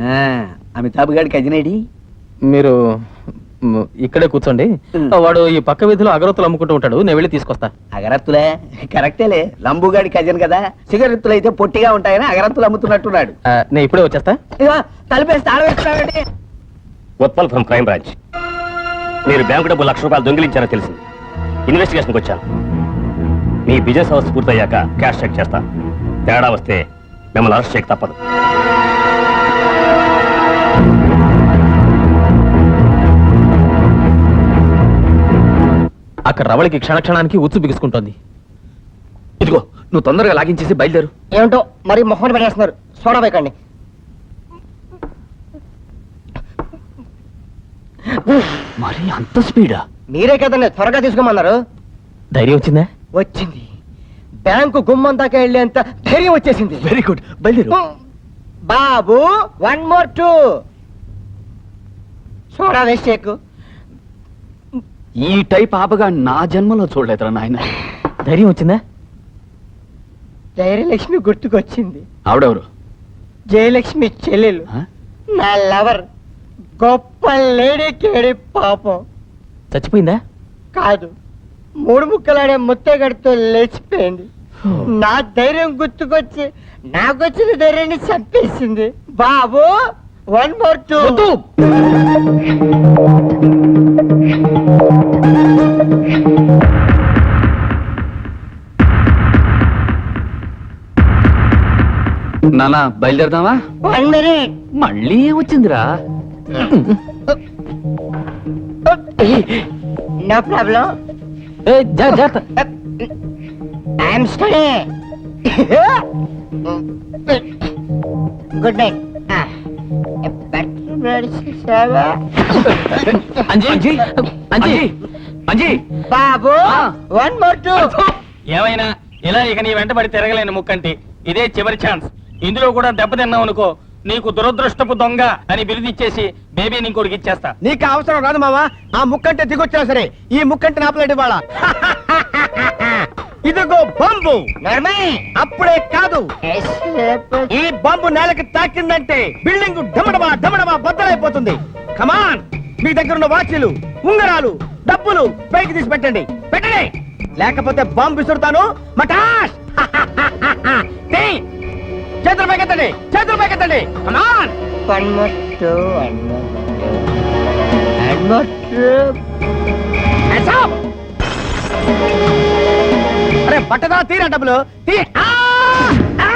ఆ, అమితాబ్ గారి కజినేడి మీరు ఇక్కడే కూర్చోండి. వాడు ఈ పక్క వీధిలో అగరత్తులు అమ్ముకుంటూ ఉంటాడు. నేను వెళ్ళి తీసుకొస్తా. అగరత్తులే? కరెక్టేలే. లంబుగాడి కజన్ కదా. సిగరెత్తులు అయితే పొట్టిగా ఉంటాయని అగరత్తులు అమ్ముతున్నట్టున్నాడు. నేను ఇప్పుడే వచ్చేస్తా. ఇదిగో, తలుపేసి ఆడవేస్తున్నాడండి ఉత్పల్ ఫ్రమ్ క్రైమ్ బ్రాంచ్. మీరు బ్యాంకు డబ్బు లక్ష రూపాయలు దొంగిలించారో తెలిసింది. ఇన్వెస్టిగేషన్కి వచ్చాను. మీ బిజినెస్ అవర్స్ పూర్తయ్యాక క్యాష్ చెక్ చేస్తా. తేడా వస్తే మిమ్మల్ని అరెస్ట్ చేయక తప్పదు. అక్కడ రవళికి క్షణక్షణానికి ఉచ్చు బిగుసుకుంటోంది. ఇదిగో నువ్వు తొందరగా లాగించేసి బయలుదేరు. ఏమిటో మరి మొహం పెట్టేస్తున్నారు సోడా బైకండి మరి అంత స్పీడా? మీరే కదండి త్వరగా తీసుకోమన్నారు. ధైర్యం వచ్చిందా? వచ్చింది. బ్యాంకు గుమ్మం దాకా వెళ్ళేంత ధైర్యం వచ్చేసింది. వెరీ గుడ్ బయలుదేరు. బాబు వన్ మోర్ టూ సోడా ఈ టైప్ ఆపగా నా జన్మలో చూడలేదురా నాయన. ధైర్యం వచ్చిందా? ధైర్యలక్ష్మి గుర్తుకొచ్చింది. ఆవిడెవరు? జయలక్ష్మి చెల్లెలు. ఆ? నా లవర్. గొప్ప లేడీ కేడి పాపం. చచ్చిపోయిందా? కాదు. మూడు ముక్కలాడే ముత్తగడితో లేచిపోయింది. నా ధైర్యం గుర్తుకొచ్చి నాకొచ్చిన ధైర్యాన్ని చంపేసింది. బాబు! One more two. నానా బయలుదేరదామా? వన్ మినిట్ మళ్ళీ వచ్చిందిరా. No problem I'm study good night Anji Anji Anji Anji Babu. One more two ఏమైనా? ఇలా ఇక నీ వెంటబడి తిరగలేని ముక్కంటి. ఇదే చివరి ఛాన్స్ ఇందులో కూడా దెబ్బతిన్నావు అనుకో నీకు దురదృష్టపు దొంగ అని బిరుదిచ్చేసి బేబీని ఇంకోటికి ఇచ్చేస్తా. నీకు అవసరం రాదు మావా. ఆ ముక్కంటే దిగొచ్చినా సరే ఈ ముక్కంటే నాపలేడు వాళ్ళ ఇదిగో బాంబు. అప్పుడే కాదు. ఈ బాంబు నేలకి తాకిందంటే బిల్డింగ్ డమడమా డమడమా బద్దలైపోతుంది. కమాన్ మీ దగ్గర ఉన్న వాచీలు ఉంగరాలు డబ్బులు పైకి తీసి పెట్టండి. పెట్టండి. లేకపోతే బాంబు విసురుతాను. మటాష్. చేతులు పైకెత్తండి. చేతులు పైకెత్తండి. Come on one more two నేను పట్టదా? తీరా డబ్బులు. తీ. ఆ! ఆ!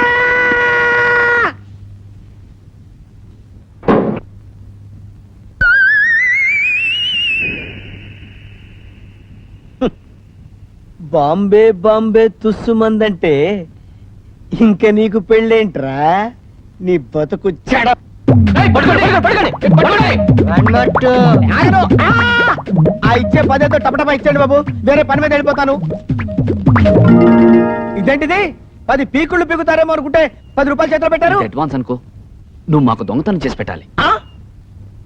బాంబే బాంబే తుస్సుమందంటే ఇంక నీకు పెళ్ళేంట్రా? నీ బతుకు చెడ ఆ! ఇచ్చే పదేతో టపటపా ఇచ్చేయండి బాబు. వేరే పని మీద వెళ్ళిపోతాను. ఇదేంటిది? పది పీకుళ్ళు పీకుతారేమో అనుకుంటే పది రూపాయలు చేతిలో పెట్టారు. అడ్వాన్స్ అనుకో. నువ్వు మాకు దొంగతనం చేసి పెట్టాలి. ఆ?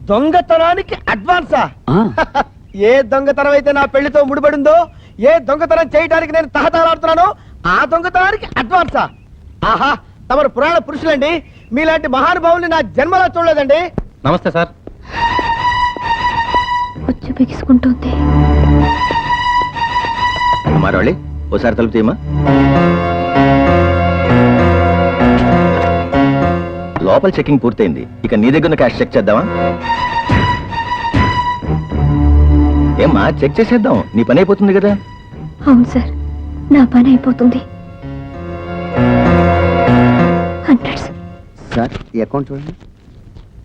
దొంగతనానికి అడ్వాన్సా ఏ దొంగతనం అయితే నా పెళ్ళితో ముడిపడిందో ఏ దొంగతనం చేయడానికి నేను తహతలాడుతున్నానో ఆ దొంగతనానికి అడ్వాన్సా ఆహా తమరు పురాణ పురుషులండి. మీలాంటి మహానుభావుల్ని నా జన్మలో చూడలేదండి. నమస్తే సార్. ఉచ్చు బిగుసుకుంటుంది. కుమారవళి ఓసారి తలుపు తీయమా లోపల చెకింగ్ పూర్తయింది. ఇక నీ దగ్గర క్యాష్ చెక్ చేద్దామా? ఏమ్మా చెక్ చేసేద్దాం. నీ పని అయిపోతుంది కదా? అవును సార్. నా పని అయిపోతుంది. హండ్రెడ్స్ సార్ ఈ అకౌంట్ చూడండి.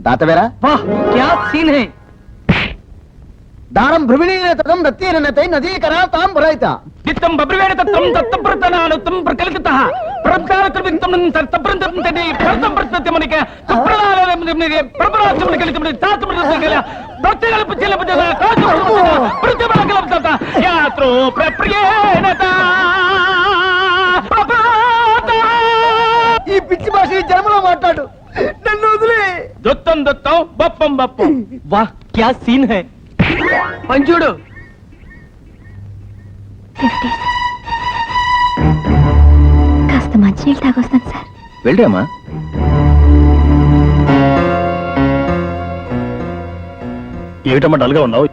దాతవేరా? దానం భ్రమిణీనతం దత్తీనతై నదీ కరాతాం భరైత చిత్తం బబ్రివేణ తత్వం దత్తప్రతనానుత్తం ప్రకలిత ప్రద్దాన కృతం సర్తప్రంతం తని భరతం ప్రత్యమనిక సుప్రనాలే ప్రపరాచమున కలితముని తాతమున భక్తిగల పుచ్చల పుచ్చల కాచు ప్రత్యమన కలపత యాత్రో ప్రప్రియేణత పిచ్చి భాష జన్మలో మాట్లాడు. నన్ను వదిలే. దొత్తం దొత్తం బప్పం బప్పం. వా క్యా సీన్ హై? పంచుడు కాస్త మంచినీళ్ళు తాగొస్తాను సార్. వెళ్ళామా? ఏమిటమ్మా డల్గా ఉన్నావు?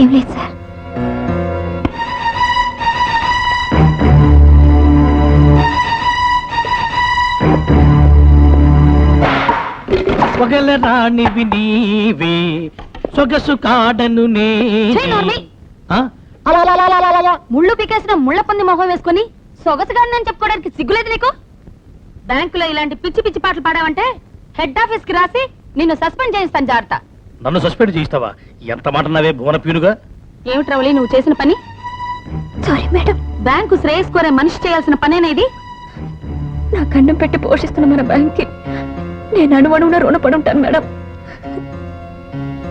ఏం లేదు సార్. పగల రాణివి నీవే. సొగసు కాడను నోర్మి! ముళ్ళు పీకేసిన ముళ్ళ పంది మొహం వేసుకొని సొగసుగాడిని చెప్పుకోవడానికి సిగ్గులేదు నీకు? బ్యాంకులో ఇలాంటి పిచ్చి పిచ్చి పాటలు పాడావంటే హెడ్ ఆఫీస్కి రాసి నిన్ను సస్పెండ్ చేయిస్తాను జాగ్రత్త. నన్ను సస్పెండ్ చేయిస్తావా? ఎంత మాట నావే భువన పీనుగా ఏమిటి రవలి నువ్వు చేసిన పని? సారీ మేడం బ్యాంకు శ్రేయస్ కోరే మనిషి చేయాల్సిన పనేనేది? నా గండం పెట్టి పోషిస్తున్న మన బ్యాంక్కి నేను అణువణువున రుణపడి ఉంటాను మేడం.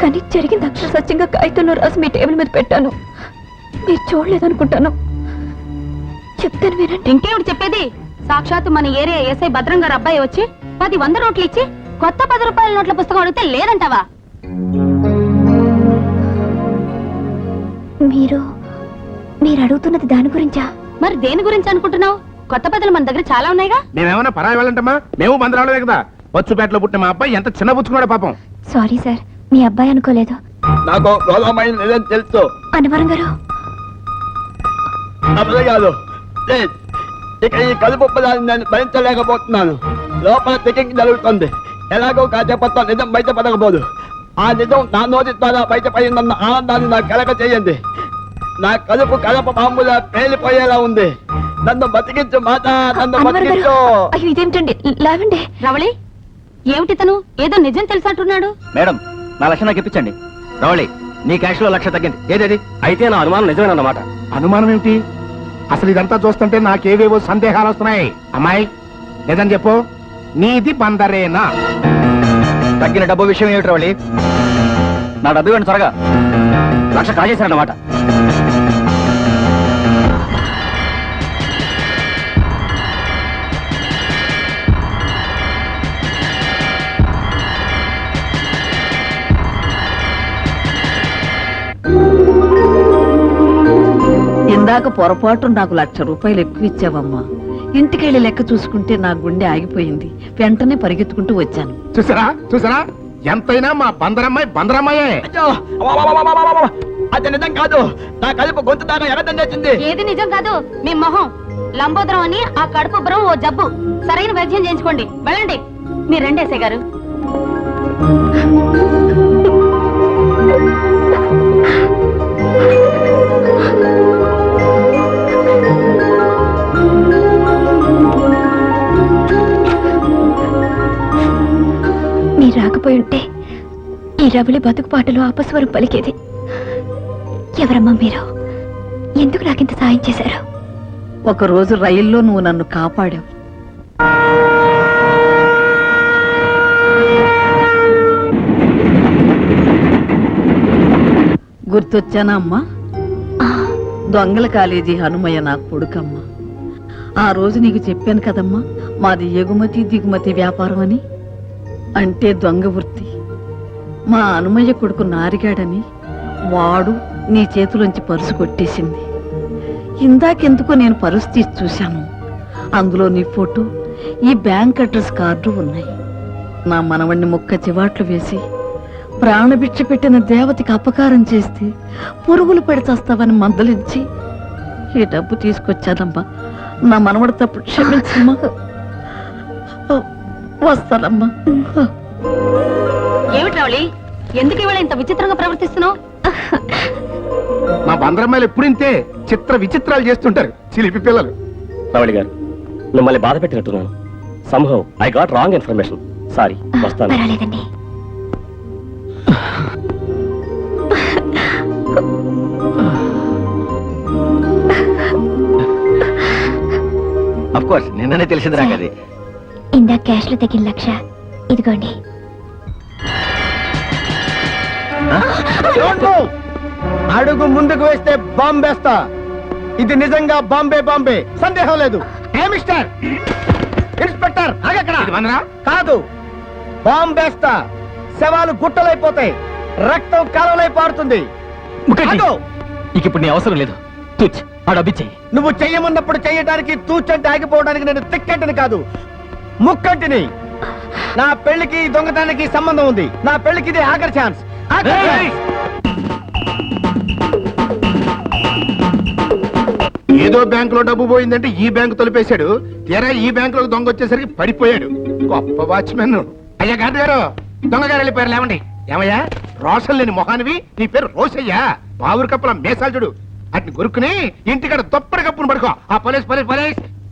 కానీ జరిగింది అక్షర సత్యంగా కాగితంలో రాసి మీ టేబుల్ మీద పెట్టాను. మీరు చూడలేదనుకుంటాను. చెప్తాను వినండి. ఇంకేమిటి చెప్పేది? సాక్షాత్తు మన ఏరియా ఎస్ఐ భద్రం గారు అబ్బాయి వచ్చి పది వంద నోట్లు ఇచ్చి కొత్త పది రూపాయల నోట్ల పుస్తకం అడిగితే లేదంటావా? మీరు మీరు అడుగుతున్నది దాని గురించా? మరి దేని గురించి అనుకుంటున్నావు? కొత్త పదులు మన దగ్గర చాలా ఉన్నాయిగా. మేమేమన్నా పరాయి వెళ్ళంటమ్మా? మేము బందరాలే కదా. వచ్చుపేటలో పుట్టిన మా అబ్బాయి ఎంత చిన్న పుచ్చుకున్నాడు పాపం. సారీ సార్ మీ అబ్బాయి అనుకోలేదు. నాకు నిజం తెలుసు. అనవరం గారు. కాదు ఇక ఈ కలుపు పదాన్ని నేను భరించలేకపోతున్నాను. లోపల చెకింగ్ జరుగుతుంది. ఎలాగో కాసేపట్లో నిజం బయటపడకపోదు. ఆ నిజం నా నోటి ద్వారా బయటపడిందన్న ఆనందాన్ని నాకు కలగ చేయండి. నా కలుపు కలప బాంబులా పేలిపోయేలా ఉంది. నన్ను బతికించు మాట నన్ను బతికించు. ఇదేమిటండి? లేవండి రవళి ఏమిటి తను? ఏదో నిజం తెలుసంటున్నాడు మేడం నా లక్ష నాకు ఇప్పించండి. రవళి నీ క్యాష్లో లక్ష తగ్గింది. ఏదేది? అయితే నా అనుమానం నిజమేనన్నమాట. అనుమానం ఏమిటి? అసలు ఇదంతా చూస్తుంటే నాకేవేవో సందేహాలు వస్తున్నాయి. అమ్మాయి నిజం చెప్పు. నీది బందరేనా? తగ్గిన డబ్బు విషయం ఏమిటి రవళి నా డబ్బు ఇవ్వండి త్వరగా. లక్ష కాజేశారన్నమాట ఇందాక పొరపాటు నాకు లక్ష రూపాయలు ఎక్కువ ఇచ్చావమ్మా. ఇంటికెళ్ళి లెక్క చూసుకుంటే నా గుండె ఆగిపోయింది. వెంటనే పరిగెత్తుకుంటూ వచ్చాను. చూసారా? చూసారా? ఎంతైనా మా బందరమ్మాయి బందరమ్మాయే. అయ్యో! అది నిజం కాదు. నా కలుపు గొంతు దాకా ఎగతం చేసింది. ఏది నిజం కాదు? మీ మొహం. లంబోదరం అని ఆ కడుపు ఉబ్బరం ఓ జబ్బు. సరైన వైద్యం చేయించుకోండి. వెళ్ళండి. మీరు రండి ఎస్ఐ గారు. రవిలి బతుకు పాటలు అపస్వరం పలికేది. ఎవరమ్మా మీరు? ఎందుకు నాకింత సాయం చేశారు? ఒక రోజు రైల్లో నువ్వు నన్ను కాపాడావు. గుర్తొచ్చానా అమ్మా? దొంగల కాలేజీ హనుమయ్య నా కొడుకమ్మా. ఆ రోజు నీకు చెప్పాను కదమ్మా మాది ఎగుమతి దిగుమతి వ్యాపారం అని. అంటే దొంగ వృత్తి. మా అనుమయ్య కొడుకు నారిగాడని వాడు నీ చేతిలోంచి పరుసు కొట్టేసింది. ఇందాకెందుకో నేను పరుసు తీసి చూశాను. అందులో నీ ఫోటో ఈ బ్యాంక్ అడ్రస్ కార్డు ఉన్నాయి. నా మనవణ్ణి ముక్క చివాట్లు వేసి ప్రాణభిక్ష పెట్టిన దేవతకి అపకారం చేస్తే పురుగులు పెడచేస్తావని మందలించి ఈ డబ్బు తీసుకొచ్చానమ్మా. నా మనవడు తప్పు క్షమించమ్మా. వస్తానమ్మా. ఏమిటి రవళి? ఎందుకు ఇవాళ ఇంత విచిత్రంగా ప్రవర్తిస్తున్నావు? మా బందరమ్మాయిలు ఎప్పుడు ఇంతే చిత్ర విచిత్రాలు చేస్తుంటారు చిలిపి పిల్లలు. రవళి గారు మిమ్మల్ని బాధ పెట్టినట్టున్నాను. Sambhav I got wrong information sorry వస్తాను. పర్వాలేదండి. అఫ్ కోర్స్ నిన్ననే తెలిసింది నాకు అది. ఇందా క్యాష్లో తగిన లక్ష. ఇదిగోండి. అడుగు ముందుకు వేస్తే బాంబేస్తా. ఇది నిజంగా బాంబే బాంబే. సందేహం లేదు. మిస్టర్? ఇన్స్పెక్టర్ ఆగక్కడ? కాదు. బాంబేస్తా. శవాలు గుట్టలైపోతాయి. రక్తం కాలంలో పారుతుంది. ఇక ఇప్పుడు నీ అవసరం లేదు. తుచ్ నువ్వు చెయ్యమన్నప్పుడు చెయ్యడానికి తూచంటే ఆగిపోవడానికి నేను తిక్కంటిని కాదు. ముక్కంటిని. నా పెళ్ళికి ఈ దొంగతనానికి సంబంధం ఉంది. నా పెళ్ళికి ఇది ఆఖరి ఛాన్స్ ఏదో బ్యాంకులో డబ్బు పోయిందంటే ఈ బ్యాంకు తొలిపేశాడు. తీరా ఈ బ్యాంకులో దొంగ వచ్చేసరికి పడిపోయాడు. గొప్ప వాచ్మెన్. అయ్యా గాంధీ గారు దొంగ గారు వెళ్ళిపోయారు లేవండి. ఏమయ్యా? రోషన్ లేని మొహానివి? నీ పేరు రోసయ్యా పావురు కప్పుల మేసాలు చూడు. అట్ని కొరుక్కుని ఇంటికాడ దొప్పటి కప్పును పడుకో. ఆ పోలీస్ పోలీస్ పోలీస్.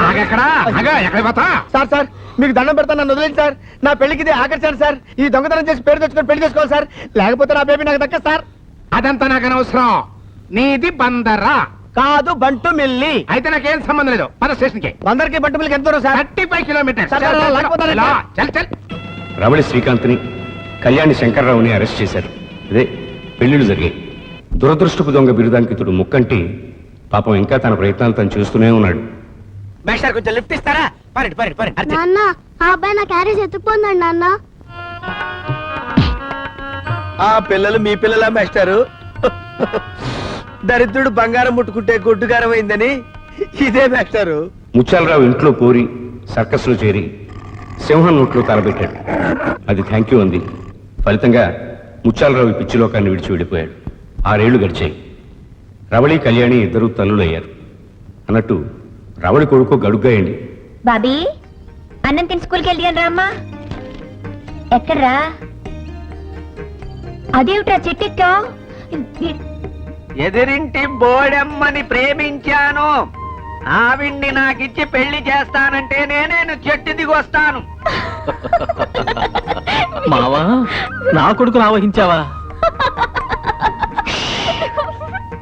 ఆగెక్కడా ఆగా ఎక్కడ? పోతా? సార్ సార్ మీకు దండం పెడతాను నన్ను వదిలేండి సార్. నా పెళ్ళికి ఇది ఆకర్షణ సార్. ఈ దొంగతనం చేసి పేరు తెచ్చుకొని పెళ్ళి చేసుకోవాలి సార్. లేకపోతే నా బేబీ నాకు దక్కదు సార్. అదంతా నాకు అనవసరం. నీది బందరా. కాదు బంటు మిల్లి. అయితే నాకేం సంబంధం లేదు. పద స్టేషన్కి వందరికి బంటు మిల్లికి ఎంత దూరం సార్? Thirty five kilometres. లేకపోతే ఇలా, చల్ చల్ రమణి శ్రీకాంత్ని కళ్యాణి శంకర్రావుని అరెస్ట్ చేశారు. ఇదే పెళ్ళిళ్ళు జరిగాయి. దురదృష్టపు దొంగ బిరుదాంకితుడు ముక్కంటి పాపం ఇంకా తన ప్రయత్నాలు తను చూస్తూనే ఉన్నాడు. మేస్టర్ కొంచెం లిఫ్ట్ ఇస్తారా? పరండి పరండి పరండి. నాన్న ఆ అబ్బాయి నా క్యారేజ్ ఎత్తుకుపోందండి నాన్న. ఆ పిల్లలు మీ పిల్లల మేస్టారు? దరిద్రుడు బంగారం ముట్టుకుంటే గొడ్డుగారం అయిందని ఇదే మేస్టారు. ముత్యాలరావు ఇంట్లో పోరి సర్కస్లో చేరి సింహం నోట్లో తలబెట్టాడు అది థ్యాంక్ యూ అంది. ఫలితంగా ముత్యాలరావు పిచ్చిలోకాన్ని విడిచి వెళ్ళిపోయాడు. ఆరేళ్ళు గడిచాయి. రవళి కళ్యాణి ఇద్దరూ తల్లులు అయ్యారు అన్నట్టు రవళి కొడుకు గడుగ్గాయండి బాబీ అన్నం తిని స్కూల్కి వెళ్ళాను రామ్మా ఎక్కడ్రా? అదేమిట్రా చెట్టెక్కా ఎదిరింటి బోడెమ్మని ప్రేమించాను. ఆవిడ్ని నాకిచ్చి పెళ్ళి చేస్తానంటే నేను చెట్టు దిగొస్తాను మావా నా కొడుకును ఆవహించావా?